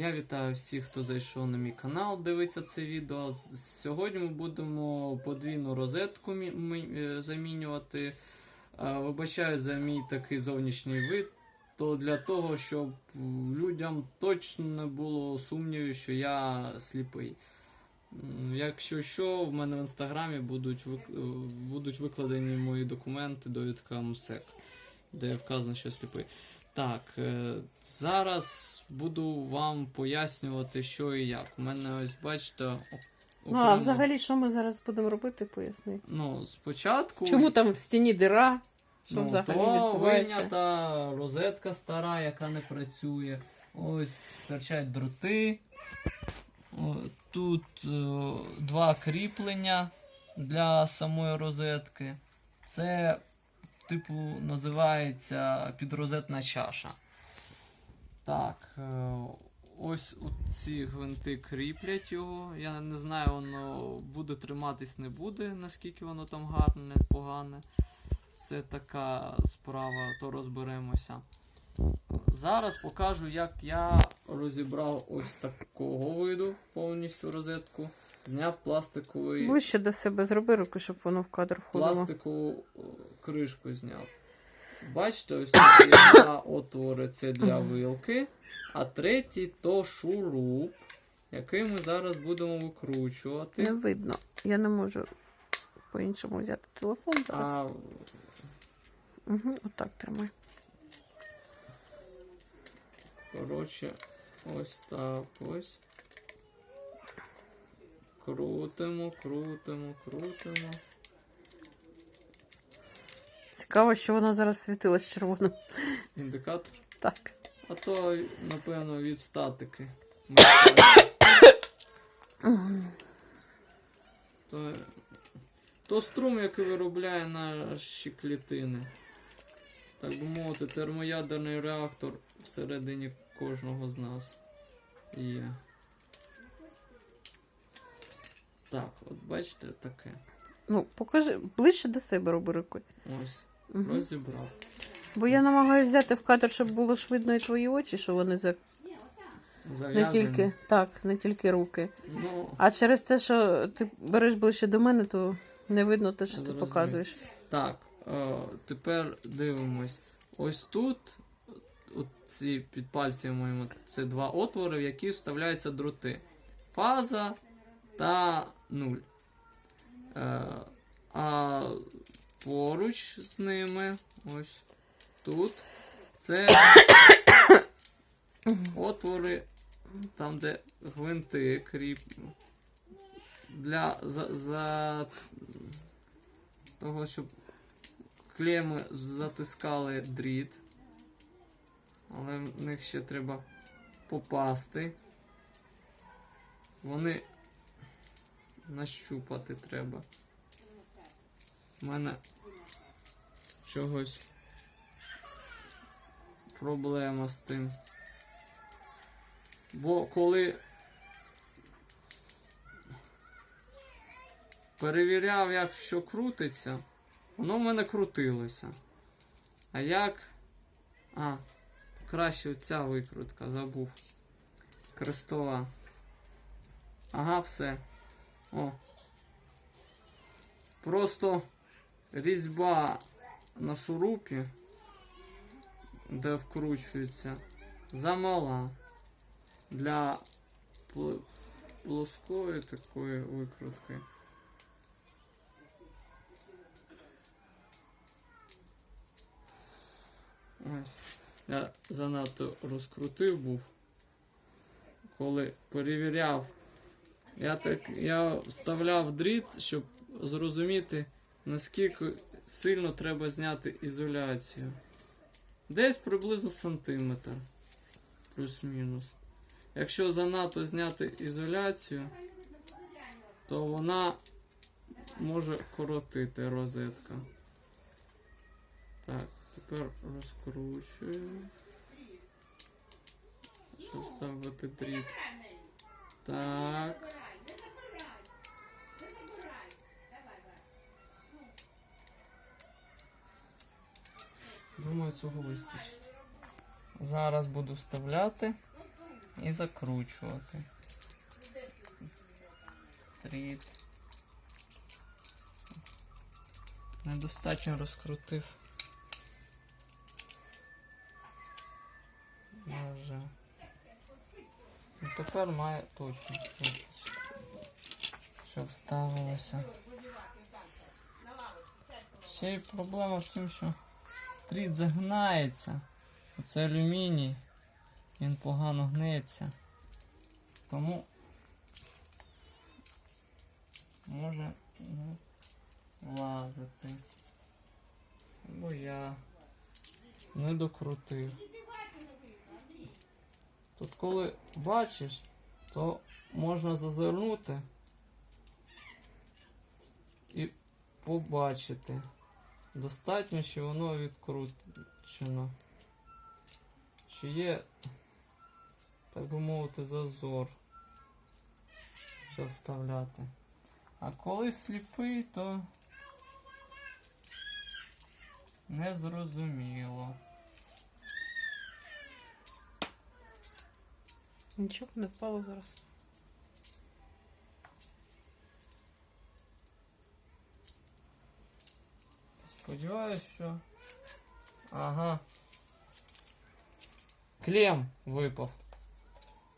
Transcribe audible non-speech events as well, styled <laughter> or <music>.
Я вітаю всіх, хто зайшов на мій канал, дивиться це відео. Сьогодні ми будемо подвійну розетку е, замінювати. Е, Вибачаю за мій такий зовнішній вид. То для того, щоб людям точно не було сумнівів, що я сліпий. Якщо що, в мене в інстаграмі будуть, е, будуть викладені мої документи довідка МСЕК, де вказано, що сліпий. Так, е, зараз буду вам пояснювати, що і як. У мене ось бачите. о- Ну, а взагалі, що ми зараз будемо робити, поясни. Ну, спочатку. Чому там в стіні дира? Що ну, взагалі то вийнята розетка стара, яка не працює. Ось стирчать дроти. Тут е, два кріплення для самої розетки. Це, типу, називається підрозетна чаша. Так, е, ось ці гвинти кріплять його. Я не знаю, воно буде триматись, не буде, наскільки воно там гарне, погане. Це така справа, то розберемося. Зараз покажу, як я розібрав ось такого виду повністю розетку. Зняв пластиковий, Ближче до себе зроби руки, щоб воно в кадр входило. пластикову кришку зняв. Бачите, ось тут є два отвори це для вилки, а третій то шуруп, який ми зараз будемо викручувати. Не видно. Я не можу по-іншому взяти телефон зараз. А Угу, отак тримай. Коротше, ось так ось. Крутимо, крутимо, крутимо. Цікаво, що вона зараз світилась червоним. Індикатор. Так. А то, напевно, від статики. То, то струм, який виробляє наші клітини. Так би мовити, термоядерний реактор всередині кожного з нас є. Так, от бачите таке. Ну, покажи, ближче до себе роби руки. Ось. Розібрав. Бо я намагаюся взяти в кадр, щоб було ж видно і твої очі, що вони за не Зав'язаний. тільки так, не тільки руки. Ну, А через те, що ти береш ближче до мене, то не видно те, що ти Зрозумів. показуєш. Так, е, тепер дивимось. Ось тут, от ці під пальцями моїми, це два отвори, в які вставляються дроти. Фаза та нуль. Е, а поруч з ними, ось тут, це <coughs> отвори, там, де гвинти кріп. Для за, за того, щоб клеми затискали дріт. Але в них ще треба попасти. Вони нащупати треба. У мене чогось проблема з тим. Бо коли перевіряв, як що крутиться, воно в мене крутилося. А як. А, краще оця викрутка, забув. Крестова. Ага, все. О. Просто різьба на шурупі, де вкручується, замала для пл- плоскої такої викрутки. Ось. Я занадто розкрутив був. Коли перевіряв. Я так. Я вставляв дріт, щоб зрозуміти, наскільки сильно треба зняти ізоляцію. Десь приблизно сантиметр. Плюс-мінус. Якщо занадто зняти ізоляцію, то вона може коротити розетка. Так, тепер розкручую. Щоб вставити дріт. Так. Думаю, цього вистачить. Зараз буду вставляти. і закручувати. Тріт. Недостатньо розкрутив. Вже. Ну, тепер має точно вистачити. Щоб вставилося. Ще й проблема в тім, що тріт загинається. Оце алюміній. Він погано гнеться. Тому може не лазити. Бо я не докрутив. Тут коли бачиш, то можна зазирнути і побачити. Достатньо, що воно відкручено. Чи є, так би мовити, зазор, що вставляти. А коли сліпий, то не зрозуміло. Нічого не впало зараз. Сподіваюсь, що. Ага. Клем випав.